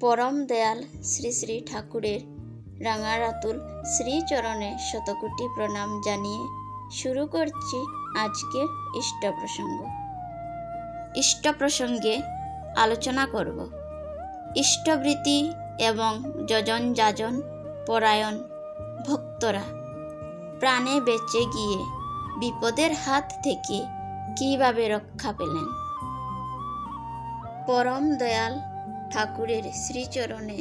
পরম দয়াল শ্রী শ্রী ঠাকুরের রাঙারাতুল শ্রীচরণে শতকোটি প্রণাম জানিয়ে শুরু করছি আজকের ইষ্ট প্রসঙ্গ ইষ্ট প্রসঙ্গে আলোচনা করব। ইষ্টবৃত্তি এবং যজন যাজন পরায়ণ ভক্তরা প্রাণে বেঁচে গিয়ে বিপদের হাত থেকে কীভাবে রক্ষা পেলেন? পরম দয়াল ঠাকুরের শ্রীচরণে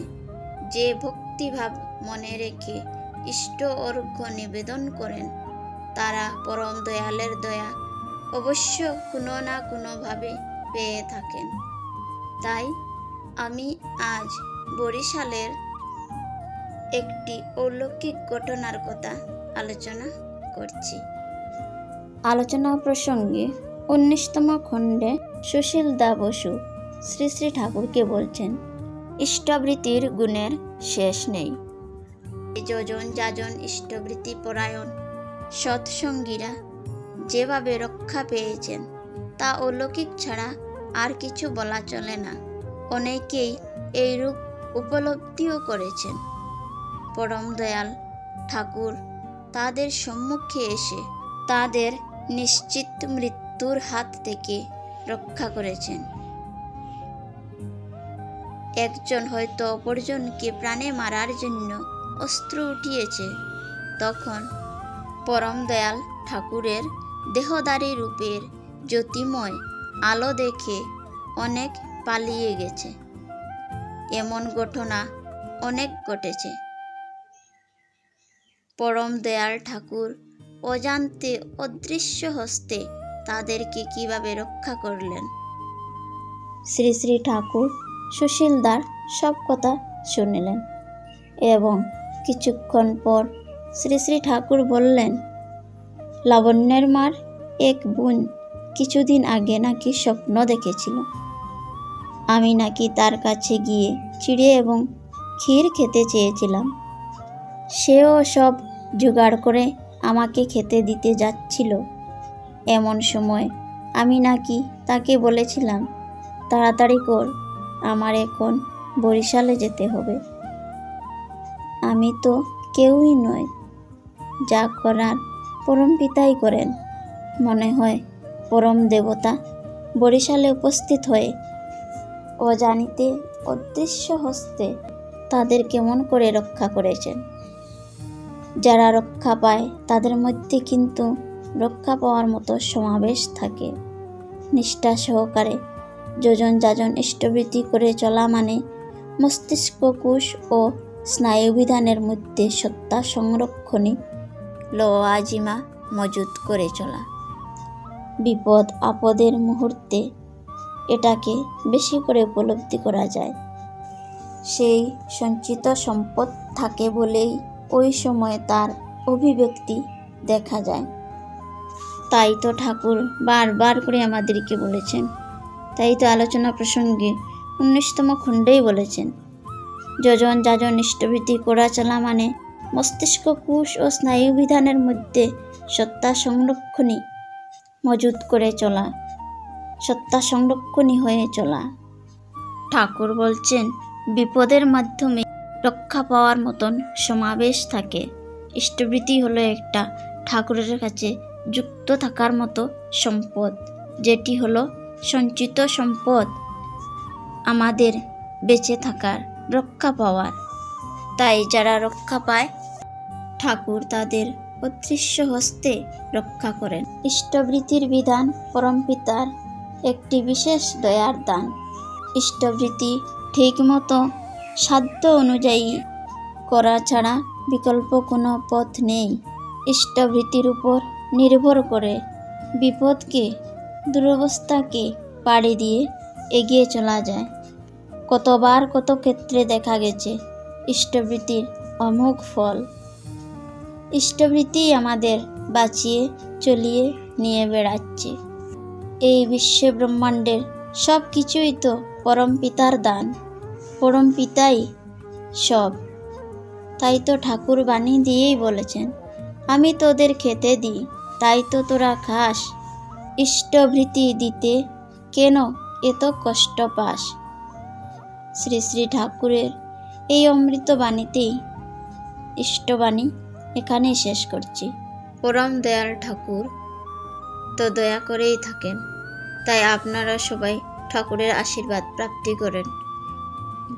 যে ভক্তিভাব মনে রেখে ইষ্ট অর্ঘ্য নিবেদন করেন, তারা পরম দয়ালের দয়া অবশ্য কোনো না কোনোভাবে পেয়ে থাকেন। তাই আমি আজ বরিশালের একটি অলৌকিক ঘটনার কথা আলোচনা করছি। আলোচনা প্রসঙ্গে উনিশতম খণ্ডে সুশীল দা বসু শ্রী শ্রী ঠাকুরকে বলছেন, ইষ্টবৃত্তির গুণের শেষ নেই। যজন যাজন ইষ্টবৃত্তি পরায়ণ। সৎসঙ্গীরা যেভাবে রক্ষা পেয়েছেন, তা অলৌকিক ছাড়া আর কিছু বলা চলে না। অনেকেই এই রূপ উপলব্ধিও করেছেন। পরম দয়াল ঠাকুর তাদের সম্মুখে এসে তাদের নিশ্চিত মৃত্যুর হাত থেকে রক্ষা করেছেন। একজন হয়তো অপরজনকে প্রাণে মারার জন্য অস্ত্র উঠিয়েছে। তখন পরম দয়াল ঠাকুরের দেহদারী রূপের জ্যোতিময় আলো দেখে অনেক পালিয়ে গেছে। এমন ঘটনা অনেক ঘটেছে। পরম দয়াল ঠাকুর অজান্তে অদৃশ্য হস্তে তাদেরকে কীভাবে রক্ষা করলেন? শ্রী শ্রী ঠাকুর সুশীলদার সব কথা শুনিলেন এবং কিছুক্ষণ পর শ্রী শ্রী ঠাকুর বললেন, লাবণ্যের মার এক বোন কিছুদিন আগে নাকি স্বপ্ন দেখেছিল। আমি নাকি তার কাছে গিয়ে চিড়ে এবং ক্ষীর খেতে চেয়েছিলাম। সেও সব জোগাড় করে আমাকে খেতে দিতে যাচ্ছিল। এমন সময় আমি নাকি তাকে বলেছিলাম, তাড়াতাড়ি কর আমার এখন বরিশালে যেতে হবে। আমি তো কেউই নয় যা করার পরম পিতাই করেন। মনে হয় পরম দেবতা বরিশালে উপস্থিত হয়ে অজানিতে অদৃশ্য হস্তে তাদের কেমন করে রক্ষা করেছেন। যারা রক্ষা পায় তাদের মধ্যে কিন্তু রক্ষা পাওয়ার মতো সমাবেশ থাকে। নিষ্ঠা সহকারে যোজন যাজন ইষ্টবৃত্তি করে চলা মানে মস্তিষ্ক কোষ ও স্নায়ুবিধানের মধ্যে সত্তা সংরক্ষণে লোয়াজিমা মজুত করে চলা। বিপদ আপদের মুহূর্তে এটাকে বেশি করে উপলব্ধি করা যায়। সেই সঞ্চিত সম্পদ থাকে বলেই ওই সময় তার অভিব্যক্তি দেখা যায়। তাই তো ঠাকুর বারবার করে আমাদেরকে বলেছেন তাই তো আলোচনা প্রসঙ্গে উনিশতম খণ্ডেই বলেছেন। যজন যাজন ইষ্টবৃত্তি করা চলা মানে মস্তিষ্ক কোষ ও স্নায়ুবিধানের মধ্যে সত্তা সংরক্ষণই মজুত করে চলা, সত্তা সংরক্ষণই হয়ে চলা। ঠাকুর বলছেন, বিপদের মাধ্যমে রক্ষা পাওয়ার মতন সমাবেশ থাকে। ইষ্টবৃত্তি হলো একটা ঠাকুরের কাছে যুক্ত থাকার মতো সম্পদ, যেটি হলো সঞ্চিত সম্পদ আমাদের বেঁচে থাকার রক্ষা পাওয়ার। তাই যারা রক্ষা পায়, ঠাকুর তাদের অদৃশ্য হস্তে রক্ষা করেন। ইষ্টবৃত্তির বিধান পরমপিতার একটি বিশেষ দয়ার দান। ইষ্টবৃত্তি ঠিকমতো সাধ্য অনুযায়ী করা ছাড়া বিকল্প কোনো পথ নেই। ইষ্টবৃত্তির উপর নির্ভর করে বিপদকে দুরবস্থাকে পাড়ি দিয়ে এগিয়ে চলা যায়। কতবার কত ক্ষেত্রে দেখা গেছে ইষ্টবৃত্তির অমোঘ ফল। ইষ্টবৃত্তি আমাদের বাঁচিয়ে, চলিয়ে নিয়ে বেড়াচ্ছে। এই বিশ্বে ব্রহ্মাণ্ডের সব কিছুই তো পরম পিতার দান। পরম পিতাই সব। তাই তো ঠাকুর বাণী দিয়েই বলেছেন, আমি তোদের খেতে দিই, তাই তো তোরা খাস ইষ্টভৃতি দিতে কেন এত কষ্ট পাস? শ্রী শ্রী ঠাকুরের এই অমৃত বাণীতেই ইষ্টবাণী এখানেই শেষ করছি। পরম দয়াল ঠাকুর, তো দয়া করেই থাকেন। তাই আপনারা সবাই ঠাকুরের আশীর্বাদ প্রাপ্তি করেন।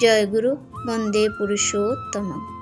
জয় গুরু, বন্দে পুরুষোত্তম